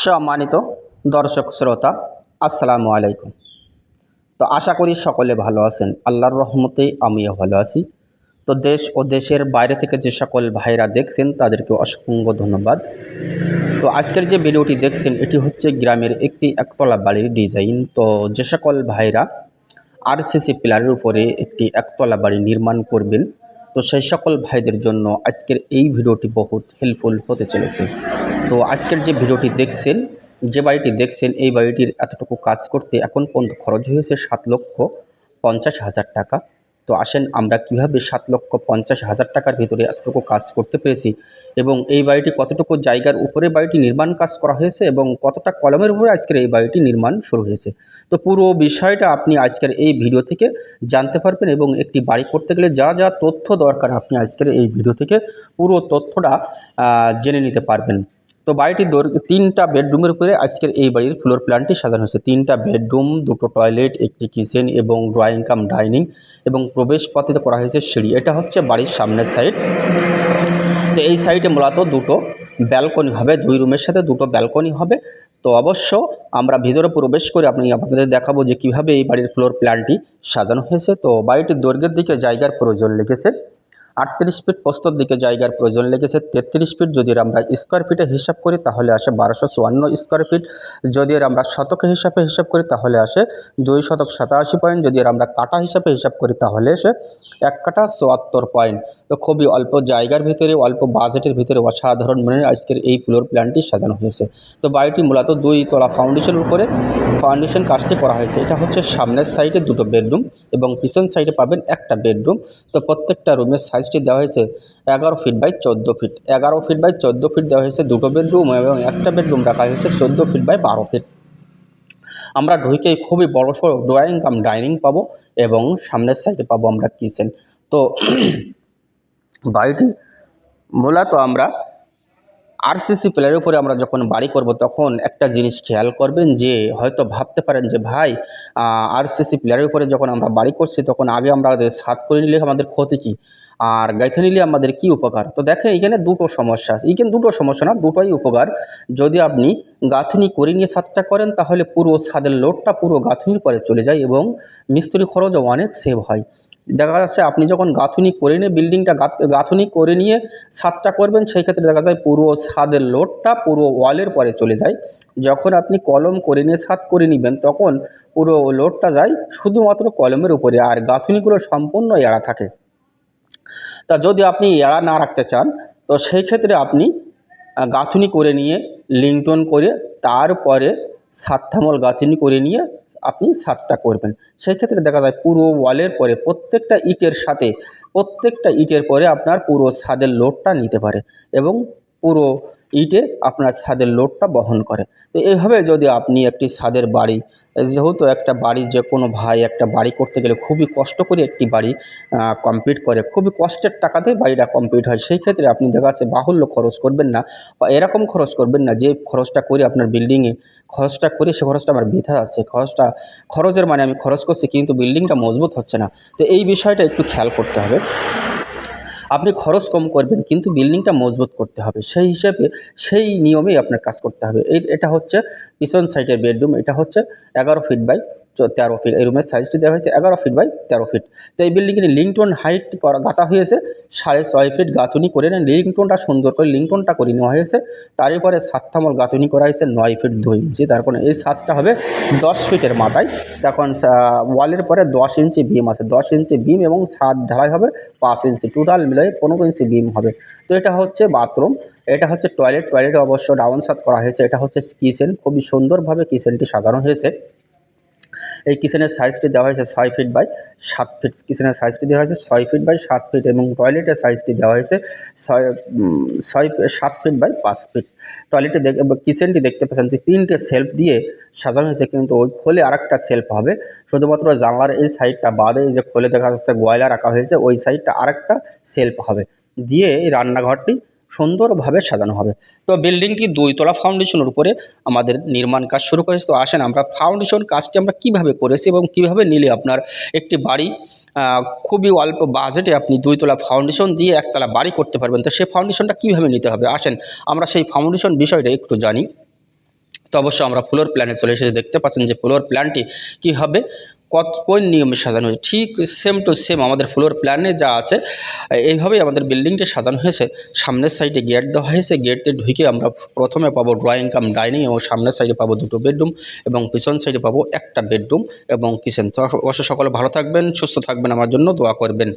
সম্মানিত দর্শক শ্রোতা, আসসালামু আলাইকুম। তো আশা করি সকলে ভালো আছেন। আল্লাহর রহমতে আমিও ভালো আছি। তো দেশ ও দেশের বাইরে থেকে যে সকল ভাইরা দেখছেন, তাদেরকে অসংখ্য ধন্যবাদ। তো আজকের যে ভিডিওটি দেখছেন, এটি হচ্ছে গ্রামের একটি একতলা বাড়ির ডিজাইন। তো যে সকল ভাইরা আরসিসি পিলারের উপরে একটি একতলা বাড়ি নির্মাণ করবেন তো সেই সকল ভাইদের জন্য আজকের এই ভিডিওটি বহুত হেল্পফুল হতে চলেছে। তো আজকের যে ভিডিওটি দেখছেন, যে বাড়িটি দেখছেন, এই বাড়িটির এতটুকু কাজ করতে এখন পর্যন্ত খরচ হয়েছে সাত লক্ষ পঞ্চাশ হাজার টাকা। তো আসেন, আমরা কীভাবে সাত লক্ষ পঞ্চাশ হাজার টাকার ভিতরে এতটুকু কাজ করতে পেরেছি এবং এই বাড়িটি কতটুকু জায়গার উপরে বাড়িটি নির্মাণ কাজ করা হয়েছে এবং কতটা কলমের উপরে আজকের এই বাড়িটি নির্মাণ শুরু হয়েছে। তো পুরো বিষয়টা আপনি আজকের এই ভিডিও থেকে জানতে পারবেন এবং একটি বাড়ি করতে গেলে যা যা তথ্য দরকার আপনি আজকের এই ভিডিও থেকে পুরো তথ্যটা জেনে নিতে পারবেন। তো বাড়িটির দৈর্ঘ্য তিনটা বেডরুমের উপরে আজকের এই বাড়ির ফ্লোর প্ল্যানটি সাজানো হয়েছে। তিনটা বেডরুম, দুটো টয়লেট একটি কিচেন এবং ড্রয়িং কাম ডাইনিং এবং প্রবেশ পথে করা হয়েছে সিঁড়ি। এটা হচ্ছে বাড়ির সামনের সাইড তো এই সাইডে মূলত দুটো ব্যালকনি হবে, দুই রুমের সাথে দুটো ব্যালকনি হবে। তো অবশ্য আমরা ভিতরে প্রবেশ করে আপনি আপনাদের দেখাবো যে কীভাবে এই বাড়ির ফ্লোর প্ল্যানটি সাজানো হয়েছে। তো বাড়িটির দৈর্ঘ্যের দিকে জায়গার প্রয়োজন লেগেছে। আটত্রিশ ফিট প্রস্তর দিকে জায়গার প্রয়োজন লেগেছে। তেত্রিশ ফিট যদি আমরা স্কোয়ার ফিটে হিসাব করি, তাহলে আসে বারোশো চুয়ান্ন স্কোয়ার ফিট যদি আমরা শতকে হিসাবে হিসাব করি, তাহলে আসে দুই শতক সাতাশি পয়েন্ট যদি আমরা কাটা হিসাবে হিসাব করি, তাহলে আসে এক কাটা চুয়াত্তর পয়েন্ট তো খুবই অল্প জায়গার ভিতরে, অল্প বাজেটের ভিতরে অসাধারণ মানের আজকের এই ফ্লোর প্ল্যানটি সাজানো হয়েছে। তো বাড়িটি মূলত দুই তলা ফাউন্ডেশনের উপরে ফাউন্ডেশন কাজটি করা হয়েছে। এটা হচ্ছে সামনের সাইডে দুটো বেডরুম এবং পিছন সাইডে পাবেন একটা বেডরুম তো প্রত্যেকটা রুমের সাইজটি দেওয়া হয়েছে এগারো ফিট বাই চোদ্দ ফিট এগারো ফিট বাই চোদ্দ ফিট দেওয়া হয়েছে দুটো বেডরুম এবং একটা বেডরুম রাখা হয়েছে চোদ্দ ফিট বাই বারো ফিট আমরা ঢুকে খুবই বড়ো সড়ো ড্রয়িং কাম ডাইনিং পাবো এবং সামনের সাইডে পাবো আমরা কিচেন তো, বাড়িটি মূলত আমরা আরসিসি প্লেয়ারের উপরে আমরা যখন বাড়ি করব, তখন একটা জিনিস খেয়াল করবেন যে, হয়তো ভাবতে পারেন যে, ভাই আরসিসি প্লেয়ারের উপরে যখন আমরা বাড়ি করছি, তখন আগে আমরা ছাদ করে নিলে আমাদের ক্ষতি কী? আর গাইতে নিলে আমাদের কি উপকার? তো দেখেন, এখানে দুটো সমস্যা আছে। এখানে দুটো সমস্যা না, দুটোই উপকার। যদি আপনি গাঁথনি করে নিয়ে ছাদটা করেন, তাহলে পুরো ছাদের লোডটা পুরো গাঁথনির পরে চলে যায় এবং মিস্ত্রি খরচও অনেক সেভ হয়। দেখা যাচ্ছে আপনি যখন গাঁথনি করে নিয়ে বিল্ডিংটা গাঁথনি করে নিয়ে ছাদটা করবেন, সেই ক্ষেত্রে দেখা যায় পুরো ছাদের লোডটা পুরো ওয়ালের পরে চলে যায়। যখন আপনি কলম করে নিয়ে ছাদ করে নেবেন, তখন পুরো লোডটা যায় শুধুমাত্র কলমের উপরে আর গাঁথুনিগুলো সম্পূর্ণ এড়া থাকে। তা যদি আপনি এড়া না রাখতে চান, তো সেই ক্ষেত্রে আপনি গাঁথুনি করে নিয়ে লিংটন করে তারপরে সাত থামল গাঁথনি করে নিয়ে আপনি সাতটা করবেন। সেই ক্ষেত্রে দেখা যায় পুরো ওয়ালের পরে প্রত্যেকটা ইটের সাথে, প্রত্যেকটা ইটের পরে আপনার পুরো ছাদের লোডটা নিতে পারে এবং পুরো ইটে আপনার ছাদের লোডটা বহন করে। তো এইভাবে যদি আপনি একটি ছাদের বাড়ি, যেহেতু একটা বাড়ি যে কোনো ভাই একটা বাড়ি করতে গেলে খুবই কষ্ট করে একটি বাড়ি কমপ্লিট করে, খুবই কষ্টের টাকাতে বাড়িটা কমপ্লিট হয়, সেই ক্ষেত্রে আপনি দেখা যাচ্ছে বাহুল্য খরচ করবেন না বা এরকম খরচ করবেন না যে খরচটা করে আপনার বিল্ডিংয়ে খরচটা করে সে খরচটা আমার বৃথা আছে, খরচটা, খরচের মানে আমি খরচ করছি, কিন্তু বিল্ডিংটা মজবুত হচ্ছে না। তো এই বিষয়টা একটু খেয়াল করতে হবে। আপনি খরচ কম করবেন, কিন্তু বিল্ডিংটা মজবুত করতে হবে। সেই হিসাবে সেই নিয়মেই আপনার কাজ করতে হবে। এটা হচ্ছে পিছন সাইডের বেডরুম এটা হচ্ছে এগারো ফিট বাই তেরো ফিট এই রুমের সাইজটি দেওয়া হয়েছে এগারো ফিট বাই তেরো ফিট তো এই বিল্ডিংয়ের লিংটন হাইটটি করা গাঁথা হয়েছে। সাড়ে ছয় ফিট গাঁথুনি করে নেন। লিংটনটা সুন্দর করে লিংটনটা করে নেওয়া হয়েছে। তারপরে সাত থামল গাঁথুনি করা হয়েছে নয় ফিট দুই ইঞ্চি তারপরে এই ছাদটা হবে দশ ফিটের মাথায়। তখন ওয়ালের পরে দশ ইঞ্চি বিম আছে। দশ ইঞ্চি বিম এবং ছাদ ঢালাই হবে পাঁচ ইঞ্চি টোটাল মিলে পনেরো ইঞ্চি বিম হবে। তো এটা হচ্ছে বাথরুম এটা হচ্ছে টয়লেট টয়লেটে অবশ্য ডাউন সাত করা হয়েছে। এটা হচ্ছে কিচেন খুবই সুন্দরভাবে কিচেনটি সাজানো হয়েছে। এই কিচেনের সাইজটি দেওয়া হয়েছে ছয় ফিট বাই সাত ফিট কিচেনের সাইজটি দেওয়া হয়েছে ছয় ফিট বাই সাত ফিট এবং টয়লেটের সাইজটি দেওয়া হয়েছে ছয় ছয় সাত ফিট বাই পাঁচ ফিট টয়লেটে কিচেনটি দেখতে পাচ্ছেন তিনটে সেলফ দিয়ে সাজানো হয়েছে, কিন্তু ওই খোলে আরেকটা সেলফ হবে। শুধুমাত্র জানলার এই সাইডটা বাদে এই যে খোলে দেখা যাচ্ছে গয়লা রাখা হয়েছে, ওই সাইডটা আরেকটা সেলফ হবে। দিয়ে এই রান্নাঘরটি সুন্দরভাবে সাজানো হবে। তো বিল্ডিংটি দুইতলা ফাউন্ডেশনের উপরে আমাদের নির্মাণ কাজ শুরু করেছে। তো আসেন আমরা ফাউন্ডেশন কাজটি আমরা কীভাবে করেছি এবং কীভাবে নিলে আপনার একটি বাড়ি খুবই অল্প বাজেটে আপনি দুইতলা ফাউন্ডেশন দিয়ে একতলা বাড়ি করতে পারবেন। তো সেই ফাউন্ডেশনটা কীভাবে নিতে হবে? আসেন, আমরা সেই ফাউন্ডেশন বিষয়টা একটু জানি। তো অবশ্যই আমরা ফ্লোর প্ল্যানে চলে এসেছি। দেখতে পাচ্ছেন যে ফ্লোর প্ল্যানটি কী হবে? কত, কোন নিয়মে সাজানো হয়েছে? ঠিক সেম টু সেম আমাদের ফ্লোর প্ল্যানে যা আছে, এইভাবেই আমাদের বিল্ডিংটি সাজানো হয়েছে। সামনের সাইডে গেট দেওয়া হয়েছে গেট ঢুকে আমরা প্রথমে পাবো ড্রয়িং কাম ডাইনিং এবং সামনের সাইডে পাবো দুটো বেডরুম এবং পিছন সাইডে পাবো একটা বেডরুম এবং কিচেন তো অবশ্যই সকলে ভালো থাকবেন, সুস্থ থাকবেন, আমার জন্য দোয়া করবেন।